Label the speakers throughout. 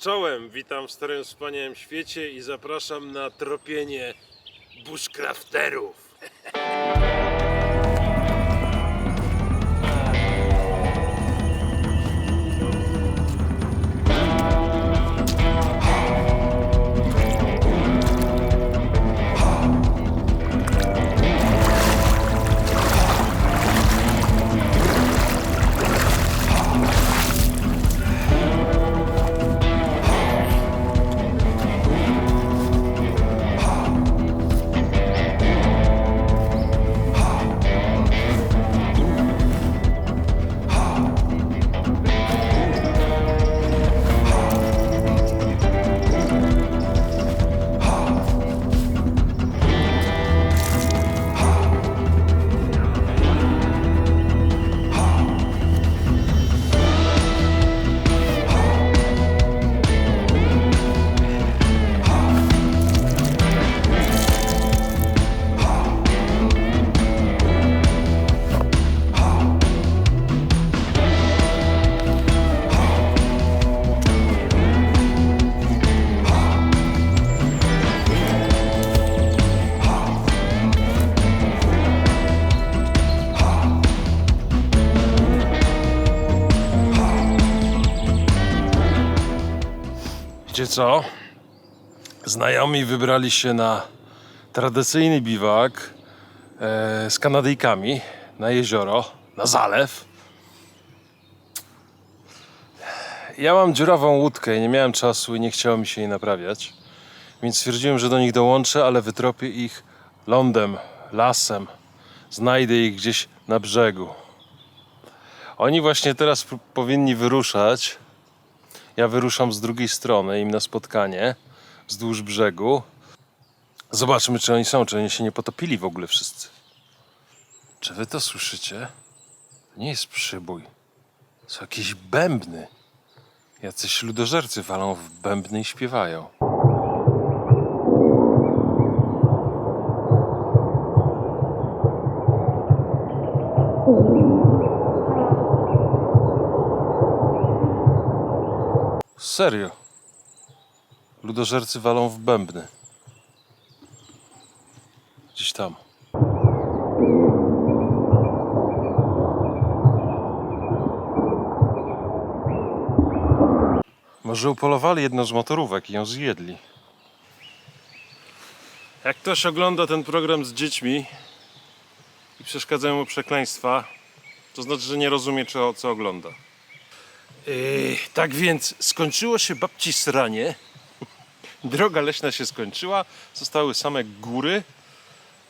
Speaker 1: Czołem, witam w starym wspaniałym świecie i zapraszam na tropienie bushcrafterów. Co? Znajomi wybrali się na tradycyjny biwak e, z Kanadyjkami na jezioro, na zalew. Ja mam dziurawą łódkę i nie miałem czasu i nie chciało mi się jej naprawiać. Więc stwierdziłem, że do nich dołączę, ale wytropię ich lądem, lasem. Znajdę ich gdzieś na brzegu. Oni właśnie teraz powinni wyruszać. Ja wyruszam z drugiej strony im na spotkanie wzdłuż brzegu. Zobaczmy, czy oni są, czy oni się nie potopili w ogóle wszyscy. Czy wy to słyszycie? To nie jest przybój. Są jakieś bębny. Jacyś ludożercy walą w bębny i śpiewają. Serio. Ludożercy walą w bębny. Gdzieś tam. Może upolowali jedną z motorówek i ją zjedli. Jak ktoś ogląda ten program z dziećmi i przeszkadzają mu przekleństwa, to znaczy, że nie rozumie, czy o co ogląda. Yy, tak więc skończyło się babci sranie. Droga leśna się skończyła. Zostały same góry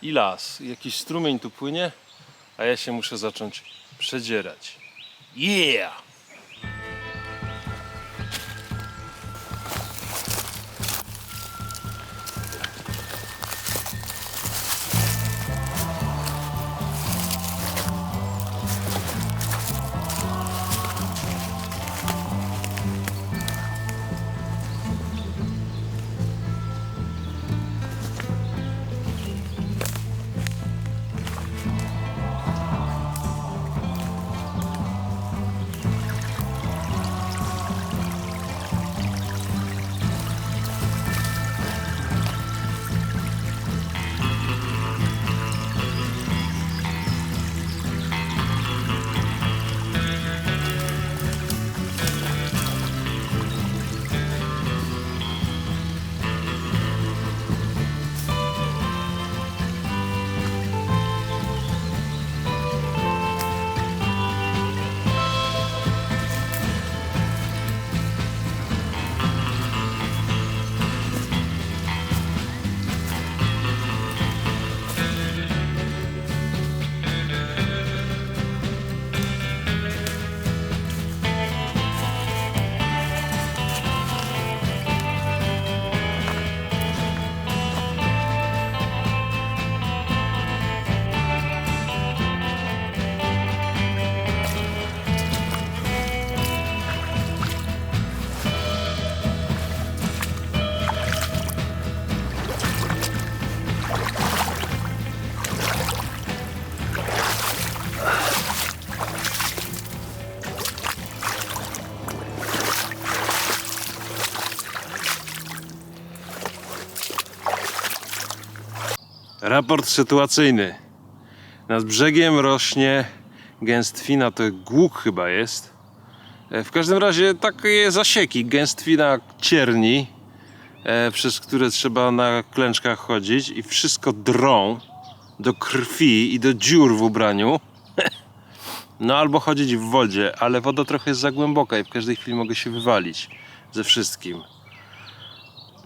Speaker 1: i las. Jakiś strumień tu płynie, a ja się muszę zacząć przedzierać. Yeah! Raport sytuacyjny. Nad brzegiem rośnie gęstwina, to głuk chyba jest. E, W każdym razie takie zasieki, gęstwina cierni, e, przez które trzeba na klęczkach chodzić i wszystko drą do krwi i do dziur w ubraniu. No albo chodzić w wodzie, ale woda trochę jest za głęboka i w każdej chwili mogę się wywalić ze wszystkim.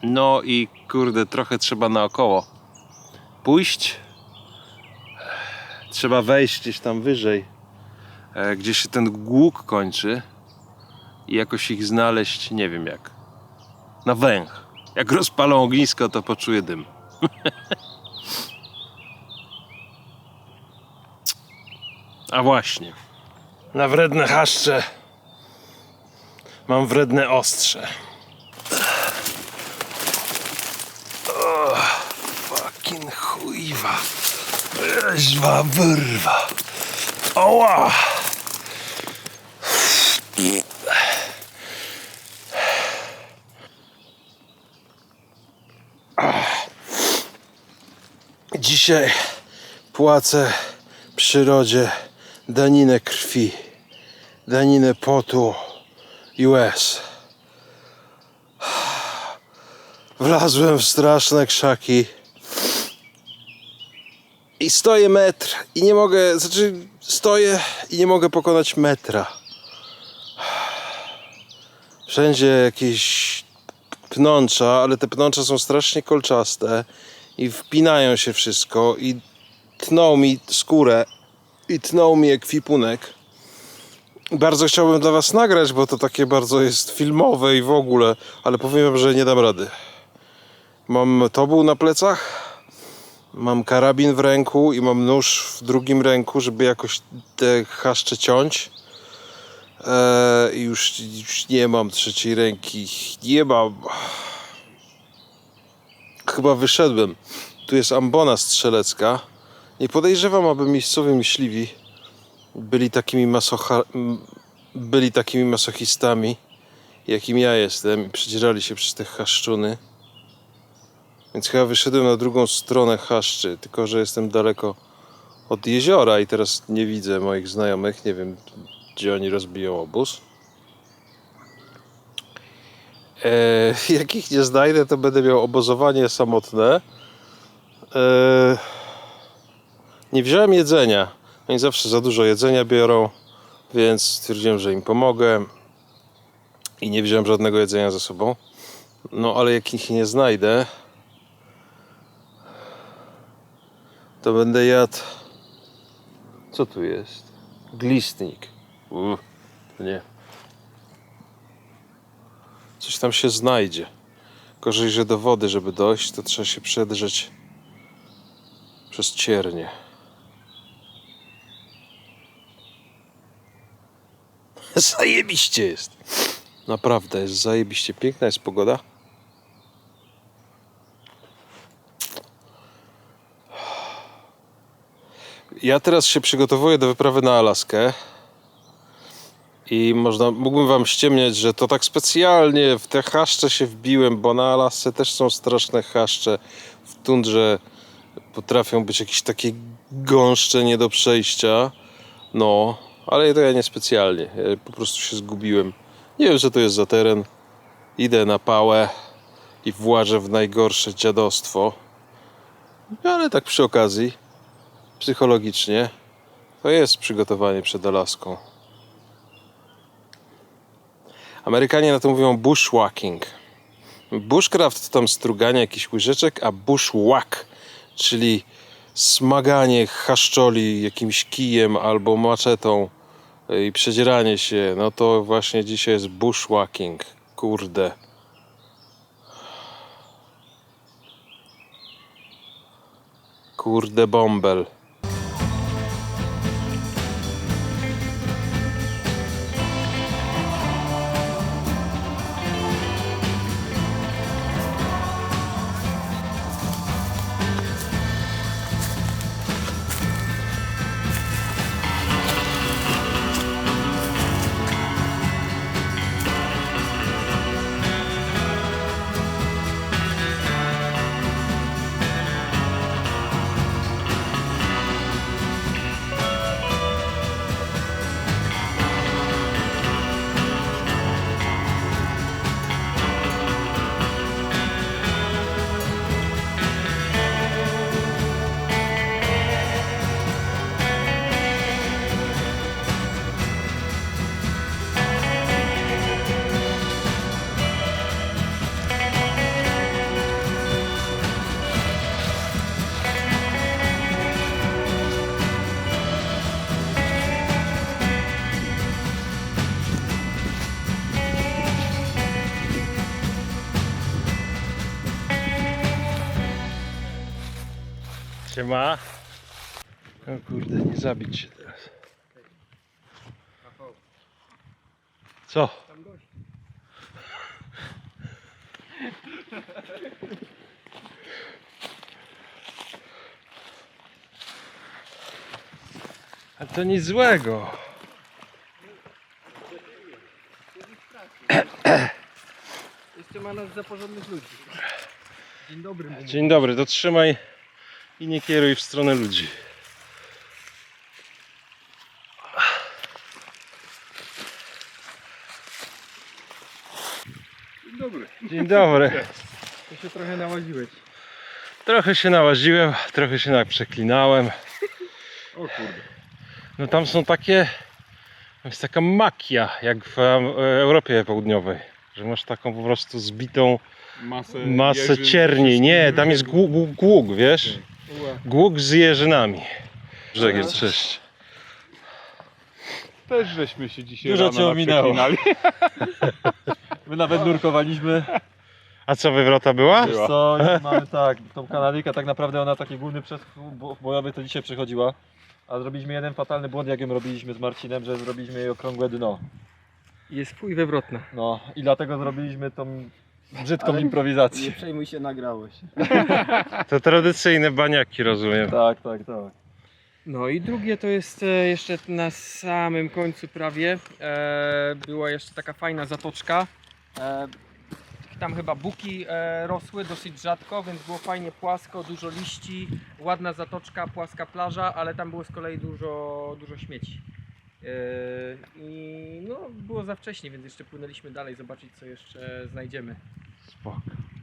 Speaker 1: No i kurde, trochę trzeba naokoło pójść. Trzeba wejść gdzieś tam wyżej, e, gdzie się ten głuk kończy i jakoś ich znaleźć, nie wiem jak. Na węch. Jak rozpalą ognisko, to poczuję dym. A właśnie. Na wredne haszcze mam wredne ostrze. O, fucking chujwa. Rzeźwa wyrwa. Oła! Dzisiaj płacę przyrodzie daninę krwi, daninę potu i łez. Wlazłem w straszne krzaki i stoję metr i nie mogę, znaczy stoję i nie mogę pokonać metra. Wszędzie jakieś pnącza, ale te pnącza są strasznie kolczaste i wpinają się wszystko i tną mi skórę i tnął mi ekwipunek. Bardzo chciałbym dla Was nagrać, bo to takie bardzo jest filmowe i w ogóle, ale powiem Wam, że nie dam rady. Mam tobuł na plecach, mam karabin w ręku i mam nóż w drugim ręku, żeby jakoś te chaszcze ciąć. Eee, już, już nie mam trzeciej ręki. Nie mam. Chyba wyszedłem. Tu jest ambona strzelecka. Nie podejrzewam, aby miejscowi myśliwi byli takimi masocha... byli takimi masochistami, jakim ja jestem i przedzierali się przez te chaszczuny. Więc chyba wyszedłem na drugą stronę chaszczy, tylko że jestem daleko od jeziora i teraz nie widzę moich znajomych. Nie wiem, gdzie oni rozbiją obóz. Eee, jak ich nie znajdę, to będę miał obozowanie samotne. Eee, nie wziąłem jedzenia. Oni zawsze za dużo jedzenia biorą, więc stwierdziłem, że im pomogę. I nie wziąłem żadnego jedzenia ze sobą. No ale jak ich nie znajdę, to będę jadł. Co tu jest? Glistnik. Uff, nie. Coś tam się znajdzie. Gorzej, że do wody, żeby dojść, to trzeba się przedrzeć przez ciernie. Zajebiście jest. Naprawdę, jest zajebiście piękna jest pogoda. Ja teraz się przygotowuję do wyprawy na Alaskę. I można, mógłbym wam ściemniać, że to tak specjalnie w te chaszcze się wbiłem, bo na Alasce też są straszne chaszcze. W tundrze potrafią być jakieś takie gąszcze nie do przejścia. No, ale to ja nie specjalnie. Ja po prostu się zgubiłem. Nie wiem, co to jest za teren. Idę na pałę i włażę w najgorsze dziadostwo. Ale tak przy okazji, psychologicznie, to jest przygotowanie przed Alaską. Amerykanie na to mówią bushwalking. Bushcraft to tam struganie jakichś łyżeczek, a bushwhack, czyli smaganie chaszczoli jakimś kijem albo maczetą i przedzieranie się, no to właśnie dzisiaj jest bushwhacking. Kurde. Kurde bąbel. Siema. O kurde, nie zabić się teraz. Co? Ale to nic złego.
Speaker 2: Jeszcze ma nas za porządnych ludzi. Dzień dobry.
Speaker 1: Dzień dobry, to trzymaj i nie kieruj w stronę ludzi.
Speaker 2: Dzień dobry.
Speaker 1: Dzień dobry.
Speaker 2: To się trochę nałaziłeś.
Speaker 1: Trochę się nałaziłem, trochę się naprzeklinałem.
Speaker 2: O kurde.
Speaker 1: No tam są takie, tam jest taka makia, jak w em, Europie Południowej. Że masz taką po prostu zbitą
Speaker 3: masę,
Speaker 1: masę cierni. Nie, tam jest głuk, głuk wiesz? Głuk z jeżynami. Brzegiem, cześć.
Speaker 3: Też żeśmy się dzisiaj
Speaker 2: Dużo
Speaker 3: rano
Speaker 2: cię ominęło.
Speaker 3: naprzeklinali.
Speaker 2: My nawet nurkowaliśmy.
Speaker 1: A co, wywrota była?
Speaker 2: Wiesz co, mamy tak, tą kanadyjkę tak naprawdę ona taki główny przeskok bo- bojowy to dzisiaj przechodziła. A zrobiliśmy jeden fatalny błąd, jak ją robiliśmy z Marcinem, że zrobiliśmy jej okrągłe dno.
Speaker 4: Jest pój wywrotna.
Speaker 2: No i dlatego zrobiliśmy tą brzydką
Speaker 5: Ale
Speaker 2: improwizację.
Speaker 5: Nie przejmuj się, nagrało się.
Speaker 1: To tradycyjne baniaki, rozumiem.
Speaker 2: Tak, tak, tak.
Speaker 4: No i drugie to jest e, jeszcze na samym końcu prawie. E, była jeszcze taka fajna zatoczka. E, tam chyba buki e, rosły dosyć rzadko, więc było fajnie płasko, dużo liści, ładna zatoczka, płaska plaża, ale tam było z kolei dużo, dużo śmieci. E, I no, było za wcześnie, więc jeszcze płynęliśmy dalej zobaczyć co jeszcze znajdziemy.
Speaker 1: Spoko.